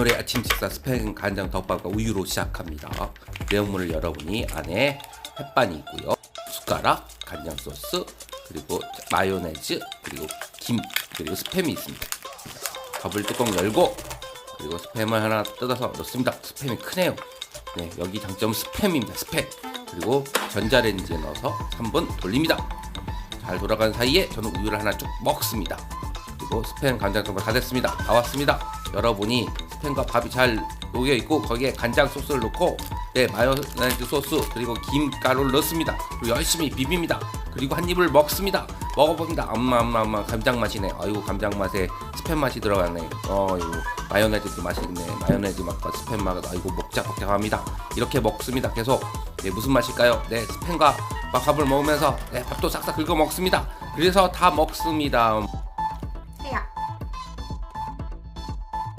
오늘의 아침 식사 스팸 간장 덮밥과 우유로 시작합니다. 내용물을 열어보니 안에 햇반이 있고요. 숟가락, 간장 소스, 그리고 마요네즈, 그리고 김, 그리고 스팸이 있습니다. 밥을 뚜껑 열고 그리고 스팸을 하나 뜯어서 넣습니다. 스팸이 크네요. 네, 여기 장점 스팸입니다. 스팸. 그리고 전자레인지에 넣어서 3분 돌립니다. 잘 돌아가는 사이에 저는 우유를 하나 쭉 먹습니다. 그리고 스팸 간장 덮밥 다 됐습니다. 나왔습니다. 열어보니 스팸과 밥이 잘 녹여 있고 거기에 간장 소스를 넣고 네 마요네즈 소스 그리고 김가루를 넣습니다. 그리고 열심히 비빕니다. 그리고 한 입을 먹습니다. 먹어봅니다. 엄마 엄마 엄마 감장 맛이네. 아이고 감장 맛에 스팸 맛이 들어가네. 어 이거 마요네즈 맛이 있네. 마요네즈 맛과 스팸 맛 아이고 먹자먹자합니다. 이렇게 먹습니다. 계속 네 무슨 맛일까요? 네 스팸과 밥을 먹으면서 네 밥도 싹싹 긁어 먹습니다. 그래서 다 먹습니다.